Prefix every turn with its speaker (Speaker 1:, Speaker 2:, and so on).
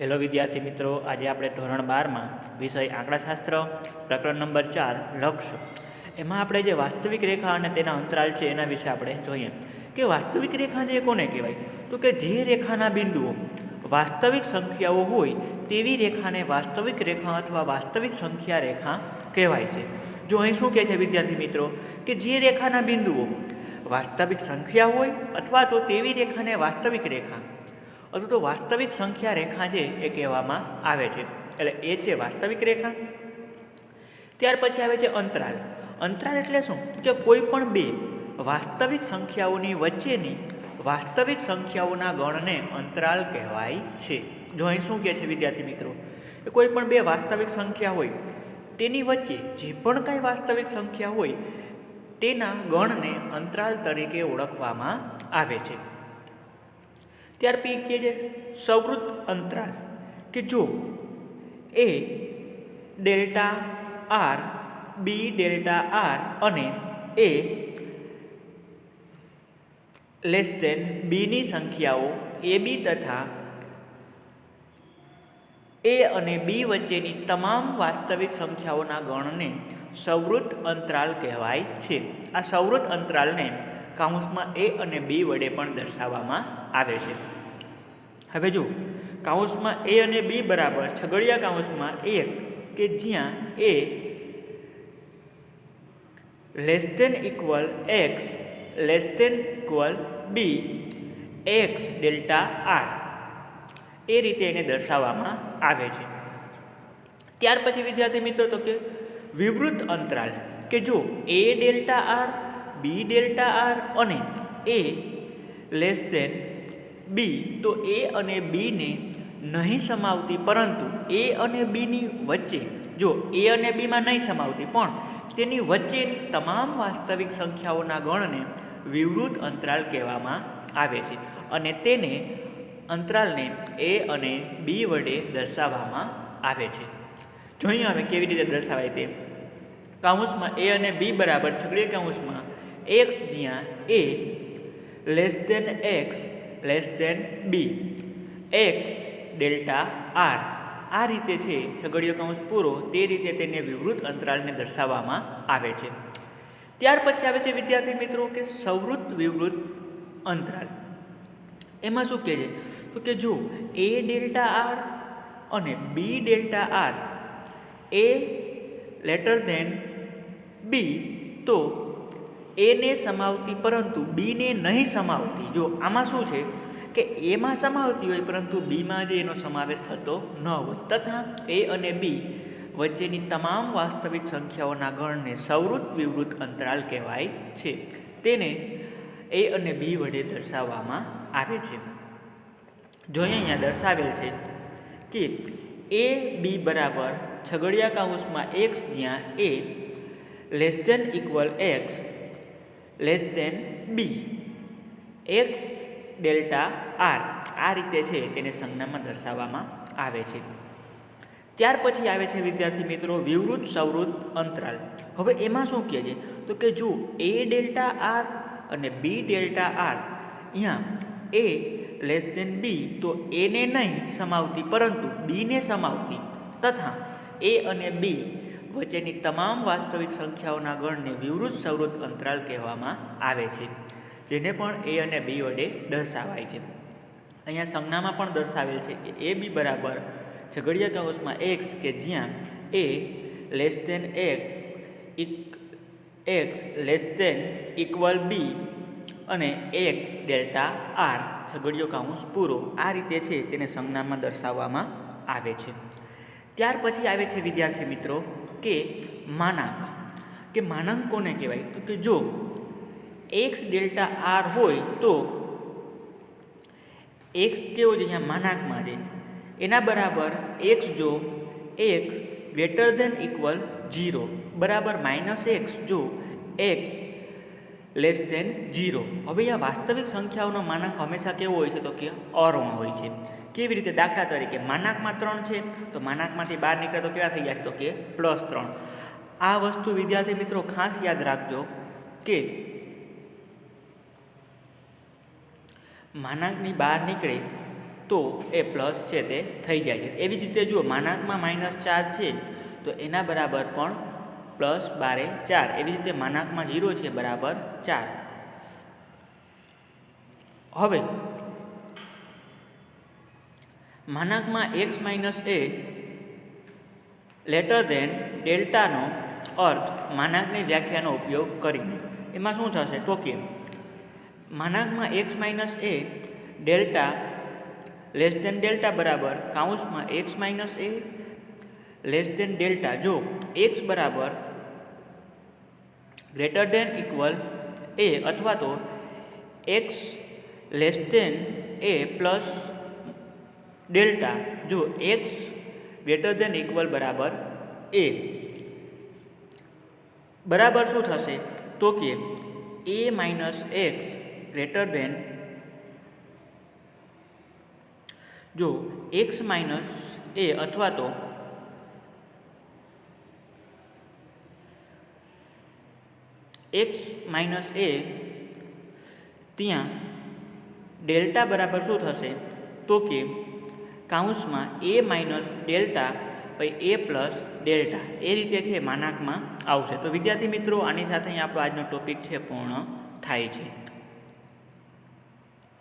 Speaker 1: Hello વિદ્યાર્થી મિત્રો, આજે આપણે ધોરણ બારમાં વિષય આંકડાશાસ્ત્ર, પ્રકરણ નંબર ચાર લક્ષ્ય એમાં આપણે જે વાસ્તવિક રેખા અને તેના અંતરાલ છે એના વિશે આપણે જોઈએ. કે વાસ્તવિક રેખા જે કોને કહેવાય? તો કે જે રેખાના બિંદુઓ વાસ્તવિક સંખ્યાઓ હોય તેવી રેખાને વાસ્તવિક રેખા અથવા વાસ્તવિક સંખ્યા રેખા કહેવાય છે. જો અહીં શું કહે છે વિદ્યાર્થી મિત્રો? કે જે રેખાના બિંદુઓ વાસ્તવિક સંખ્યા હોય અથવા તો તેવી રેખાને વાસ્તવિક રેખા અથવા તો વાસ્તવિક સંખ્યા રેખા છે એ કહેવામાં આવે છે. એટલે એ છે વાસ્તવિક રેખા. ત્યાર પછી આવે છે અંતરાલ. અંતરાલ એટલે શું? કે કોઈ પણ બે વાસ્તવિક સંખ્યાઓની વચ્ચેની વાસ્તવિક સંખ્યાઓના ગણને અંતરાલ કહેવાય છે. જો અહીં શું કહે છે વિદ્યાર્થી મિત્રો? કોઈ પણ બે વાસ્તવિક સંખ્યા હોય, તેની વચ્ચે જે પણ કાંઈ વાસ્તવિક સંખ્યા હોય, તેના ગણને અંતરાલ તરીકે ઓળખવામાં આવે છે. ત્યાર પછી કહે છે સવૃત્ત અંતરાલ, કે જો a delta R, b delta R અને એ લેસ દેન બીની સંખ્યાઓ એ બી તથા એ અને બી વચ્ચેની તમામ વાસ્તવિક સંખ્યાઓના ગણને સવૃત્ત અંતરાલ કહેવાય છે. આ સવૃત્ત અંતરાલને કાઉન્સમાં એ અને બી વડે પણ દર્શાવવામાં આવે છે. હવે જો કાઉન્સમાં એ અને બી બરાબર છગડિયા કાઉન્સમાં એક કે જ્યાં a less than equal x less than equal b x delta R એ રીતે એને દર્શાવવામાં આવે છે. ત્યાર પછી વિદ્યાર્થી મિત્રો તો કે વિવૃત અંતરાલ કે જો a delta R b delta R અને એ લેસ દેન બી, તો એ અને બીને નહીં સમાવતી, પરંતુ એ અને બીની વચ્ચે, જો એ અને બીમાં નહીં સમાવતી, પણ તેની વચ્ચેની તમામ વાસ્તવિક સંખ્યાઓના ગણને વિવૃત અંતરાલ કહેવામાં આવે છે અને તેને અંતરાલને એ અને બી વડે દર્શાવવામાં આવે છે. જોઈએ હવે કેવી રીતે દર્શાવાય તે. કાઉન્સમાં એ અને બી બરાબર, છગડીય કાઉન્સમાં એક્સ જ્યાં a less than x less than b x delta R આ રીતે છે, છગડીયો કૌંસ પૂરો, તે રીતે તેને વિવૃત અંતરાલને દર્શાવવામાં આવે છે. ત્યાર પછી આવે છે, વિદ્યાર્થી મિત્રો, કે સવૃત્ત વિવૃત અંતરાલ. એમાં શું કહે છે? તો કે જો એ ડેલ્ટા આર અને b delta R a lesser than b તો એને સમાવતી પરંતુ બીને નહીં સમાવતી. જો આમાં શું છે કે એમાં સમાવતી હોય પરંતુ બીમાં જે એનો સમાવેશ થતો ન હોય તથા એ અને બી વચ્ચેની તમામ વાસ્તવિક સંખ્યાઓના ગણને સવૃત્ત વિવૃત અંતરાલ કહેવાય છે. તેને એ અને બી વડે દર્શાવવામાં આવે છે. જોઈએ અહીંયા દર્શાવેલ છે કે એ બી બરાબર છગડિયા કાઉસમાં એક્સ જ્યાં a less than equal x less than b. X delta R. આ રીતે છે તેને સંજ્ઞામાં દર્શાવવામાં આવે છે. ત્યાર પછી આવે છે વિદ્યાર્થી મિત્રો વિવૃત સવૃત્ત અંતરાલ. હવે એમાં શું કહે છે? તો કે જો એ ડેલ્ટા આર અને બી ડેલ્ટા આર અહીંયા એ લેસ દેન બી તો એને નહીં સમાવતી, પરંતુ બીને સમાવતી. તથા એ અને બી વચ્ચેની તમામ વાસ્તવિક સંખ્યાઓના ગણને વિવૃત સવૃત્ત અંતરાલ કહેવામાં આવે છે, જેને પણ એ અને બી વડે દર્શાવાય છે. અહીંયા સંજ્ઞામાં પણ દર્શાવેલ છે કે એ બી બરાબર છગડિયા કાઉન્સમાં એક્સ કે જ્યાં એ લેસ દેન એક x less than equal B અને એક ડેલ્ટા આર છગડિયો કાઉન્સ પૂરો. આ રીતે છે તેને સંજ્ઞામાં દર્શાવવામાં આવે છે. ત્યાર પછી આવે છે વિદ્યાર્થી મિત્રો કે માનાંક. કે માનાંક કોને કહેવાય? તો કે જો એક્સ ડેલ્ટા આર હોય તો એક્સ કેવો છે અહીંયા માનાંકમાં છે? એના બરાબર એક્સ જો x greater than equal zero બરાબર માઇનસ એક્સ જો એક્સ લેસ દેન જીરો હવે અહીંયા વાસ્તવિક સંખ્યાઓનો માનાંક હંમેશા કેવો હોય છે તો કે અરમાં હોય છે. કેવી રીતે દાખલા તરીકે માનાંકમાં ત્રણ છે? તો માનાંકમાંથી બહાર નીકળે તો કેવા થઈ જાય તો કે પ્લસ ત્રણ. આ વસ્તુ વિદ્યાર્થી મિત્રો ખાસ યાદ રાખજો કે માનાંકની બહાર નીકળે તો એ પ્લસ છે તે થઈ જાય છે. એવી જ રીતે જુઓ, માનાંકમાં માઇનસ ચાર છે, તો એના બરાબર પણ પ્લસ બારે ચાર. એવી રીતે માનાંકમાં જીરો છે, બરાબર ચાર. હવે માનાંકમાં x minus a lesser than ડેલ્ટાનો અર્થ માનાંકની વ્યાખ્યાનો ઉપયોગ કરીને. એમાં શું થશે તો કે માનાંકમાં x minus a delta less than delta બરાબર કાઉન્સમાં x minus a less than delta જો એક્સ બરાબર ગ્રેટર દેન ઇક્વલ એ અથવા તો x less than a plus delta જો એક્સ ગ્રેટર દેન ઇક્વલ બરાબર એ બરાબર શું થશે? તો કે a minus x greater than જો એક્સ માઇનસ એ અથવા તો એક્સ માઇનસ એ ત્યાં ડેલ્ટા બરાબર શું થશે? તો કે કાઉન્સમાં એ માઇનસ ડેલ્ટા પછી એ પ્લસ ડેલ્ટા એ રીતે છે માનાંકમાં આવશે. તો વિદ્યાર્થી મિત્રો, આની સાથે અહીં આપણો આજનો ટોપિક છે પૂર્ણ થાય છે.